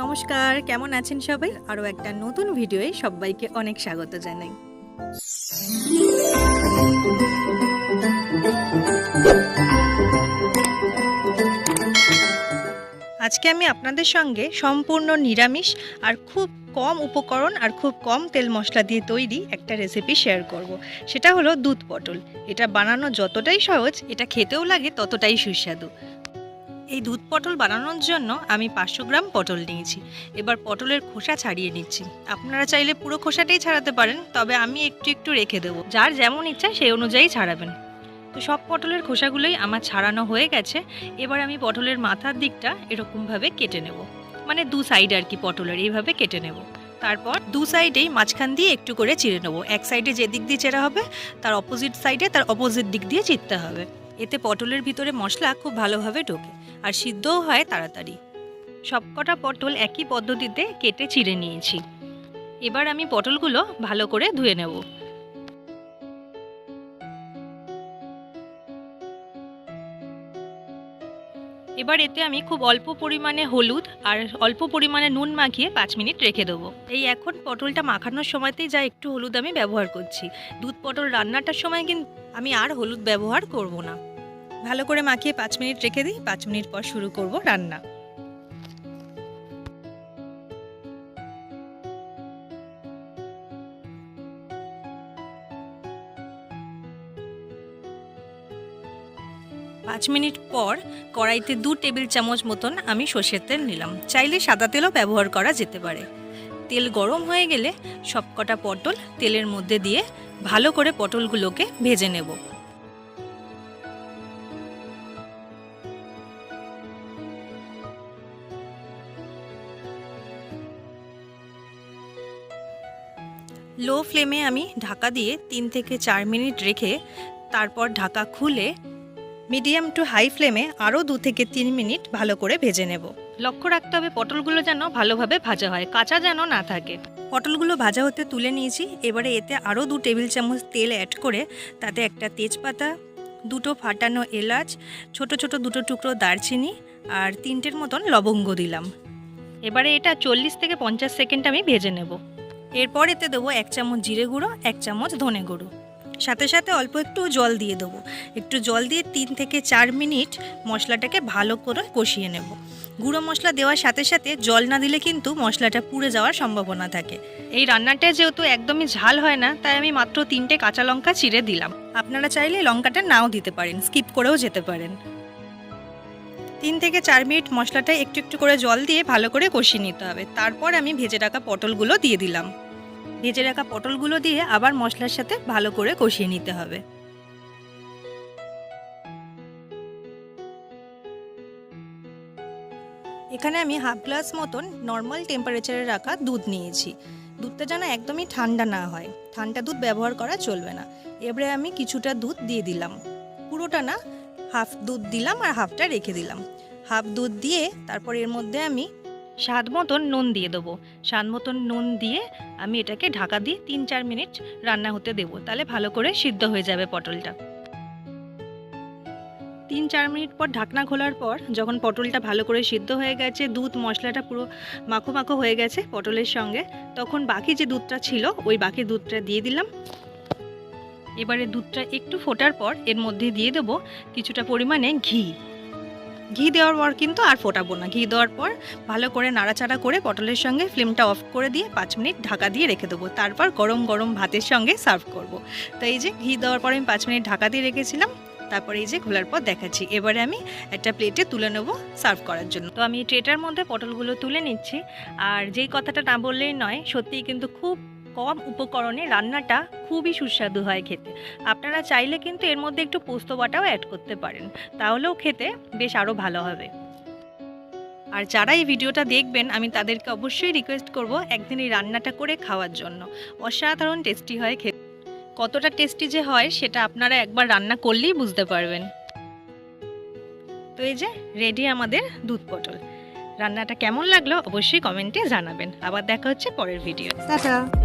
নমস্কার, কেমন আছেন সবাই? আরও একটা নতুন ভিডিওয়ে সবাইকে অনেক স্বাগত জানাই। আজকে আমি আপনাদের সঙ্গে সম্পূর্ণ নিরামিষ আর খুব কম উপকরণ আর খুব কম তেল মশলা দিয়ে তৈরি একটা রেসিপি শেয়ার করব। সেটা হলো দুধ পটল। এটা বানানো যতটাই সহজ, এটা খেতেও লাগে ততটাই সুস্বাদু। এই দুধ পটল বানানোর জন্য আমি পাঁচশো গ্রাম পটল নিয়েছি। এবার পটলের খোসা ছাড়িয়ে নিচ্ছি। আপনারা চাইলে পুরো খোসাটাই ছাড়াতে পারেন, তবে আমি একটু একটু রেখে দেবো। যার যেমন ইচ্ছা সেই অনুযায়ী ছাড়াবেন। তো সব পটলের খোসাগুলোই আমার ছাড়ানো হয়ে গেছে। এবার আমি পটলের মাথার দিকটা এরকমভাবে কেটে নেব। মানে দু সাইড আর কি পটলের, এইভাবে কেটে নেব। তারপর দু সাইডেই মাঝখান দিয়ে একটু করে চিড়ে নেব। এক সাইডে যে দিক দিয়ে চেরা হবে, তার অপোজিট সাইডে তার অপোজিট দিক দিয়ে চিরতে হবে। এতে পটলের ভিতরে মশলা খুব ভালোভাবে ঢোকে, আর সিদ্ধও হয় তাড়াতাড়ি। সবকটা পটল একই পদ্ধতিতে কেটে চিড়ে নিয়েছি। এবার আমি পটলগুলো ভালো করে ধুয়ে নেব। এবার এতে আমি খুব অল্প পরিমাণে হলুদ আর অল্প পরিমাণে নুন মাখিয়ে পাঁচ মিনিট রেখে দেবো। এই এখন পটলটা মাখানোর সময়তেই যা একটু হলুদ আমি ব্যবহার করছি। দুধ পটল রান্নাটার সময় কিন্তু আমি আর হলুদ ব্যবহার করব না। ভালো করে মাখিয়ে পাঁচ মিনিট রেখে দিই, পাঁচ মিনিট পর শুরু করব রান্না। পাঁচ মিনিট পর কড়াইতে দু টেবিল চামচ মতন আমি সর্ষের তেল নিলাম। চাইলে সাদা তেলও ব্যবহার করা যেতে পারে। তেল গরম হয়ে গেলে সবকটা পটল তেলের মধ্যে দিয়ে ভালো করে পটলগুলোকে ভেজে নেব। লো ফ্লেমে আমি ঢাকা দিয়ে তিন থেকে চার মিনিট রেখে তারপর ঢাকা খুলে মিডিয়াম টু হাই ফ্লেমে আরও দু থেকে তিন মিনিট ভালো করে ভেজে নেব। লক্ষ্য রাখতে হবে পটলগুলো যেন ভালোভাবে ভাজা হয় কাঁচা যেন না থাকে। পটলগুলো ভাজা হতে তুলে নিয়েছি এবারে এতে আরও দু টেবিল চামচ তেল অ্যাড করে তাতে একটা তেজপাতা দুটো ফাটানো এলাচ ছোট ছোট দুটো টুকরো দারচিনি আর তিনটের মতন লবঙ্গ দিলাম। এবারে এটা চল্লিশ থেকে পঞ্চাশ সেকেন্ড আমি ভেজে নেব। এরপর এতে দেবো এক চামচ জিরে গুঁড়ো এক চামচ ধনে গুঁড়ো। সাথে সাথে অল্প একটু জল দিয়ে দেবো। একটু জল দিয়ে তিন থেকে চার মিনিট মশলাটাকে ভালো করে কষিয়ে নেব। গুঁড়ো মশলা দেওয়ার সাথে সাথে জল না দিলে কিন্তু মশলাটা পুড়ে যাওয়ার সম্ভাবনা থাকে। এই রান্নাটা যেহেতু একদমই ঝাল হয় না তাই আমি মাত্র তিনটে কাঁচা লঙ্কা চিড়ে দিলাম। আপনারা চাইলে লঙ্কাটা নাও দিতে পারেন স্কিপ করেও যেতে পারেন। তিন থেকে চার মিনিট মশলাটা একটু একটু করে জল দিয়ে ভালো করে কষিয়ে নিতে হবে। তারপর আমি ভেজে রাখা পটলগুলো দিয়ে দিলাম। ভেজে রাখা পটলগুলো দিয়ে আবার মশলার সাথে ভালো করে কষিয়ে নিতে হবে। এখানে আমি হাফ গ্লাস মতন নর্মাল টেম্পারেচারে রাখা দুধ নিয়েছি। দুধটা যেন একদমই ঠান্ডা না হয়। ঠান্ডা দুধ ব্যবহার করা চলবে না। এবারে আমি কিছুটা দুধ দিয়ে দিলাম। পুরোটা না হাফ দুধ দিলাম আর হাফটা রেখে দিলাম। হাফ দুধ দিয়ে তারপর এর মধ্যে আমি স্বাদ মতন নুন দিয়ে দেবো। স্বাদ মতন নুন দিয়ে আমি এটাকে ঢাকা দিয়ে তিন চার মিনিট রান্না হতে দেবো। তাহলে ভালো করে সিদ্ধ হয়ে যাবে পটলটা। তিন চার মিনিট পর ঢাকনা খোলার পর যখন পটলটা ভালো করে সিদ্ধ হয়ে গেছে, দুধ, মশলাটা পুরো মাখো মাখো হয়ে গেছে পটলের সঙ্গে, তখন বাকি যে দুধটা ছিল, ওই বাকি দুধটা দিয়ে দিলাম। এবারে দুধটা একটু ফোটার পর এর মধ্যে দিয়ে দেবো কিছুটা পরিমাণে ঘি। ঘি দেওয়ার পর কিন্তু আর ফোটাবো না। ঘি দেওয়ার পর ভালো করে নাড়াচাড়া করে পটলের সঙ্গে ফ্লেমটা অফ করে দিয়ে পাঁচ মিনিট ঢাকা দিয়ে রেখে দেবো। তারপর গরম গরম ভাতের সঙ্গে সার্ভ করব। তো এই যে ঘি দেওয়ার পর আমি পাঁচ মিনিট ঢাকা দিয়ে রেখেছিলাম। তারপরে এই যে খোলার পর দেখাচ্ছি। এবারে আমি একটা প্লেটে তুলে নেব সার্ভ করার জন্য। তো আমি ট্রেটার মধ্যে পটলগুলো তুলে নিচ্ছি। আর যেই কথাটা না বললেই নয়, সত্যিই কিন্তু খুব কম উপকরণে রান্নাটা খুবই সুস্বাদু হয় খেতে। আপনারা চাইলে কিন্তু এর মধ্যে একটু পোস্ত বাটাও অ্যাড করতে পারেন। তাহলেও খেতে বেশ আরও ভালো হবে। আর যারা এই ভিডিওটা দেখবেন, আমি তাদেরকে অবশ্যই রিকোয়েস্ট করব একদিন এই রান্নাটা করে খাওয়ার জন্য। অসাধারণ টেস্টি হয় খেতে। কতটা টেস্টি যে হয়, সেটা আপনারা একবার রান্না করলেই বুঝতে পারবেন। তো এই যে রেডি আমাদের দুধ পটল। রান্নাটা কেমন লাগল অবশ্যই কমেন্টে জানাবেন। আবার দেখা হচ্ছে পরের ভিডিও টাটা।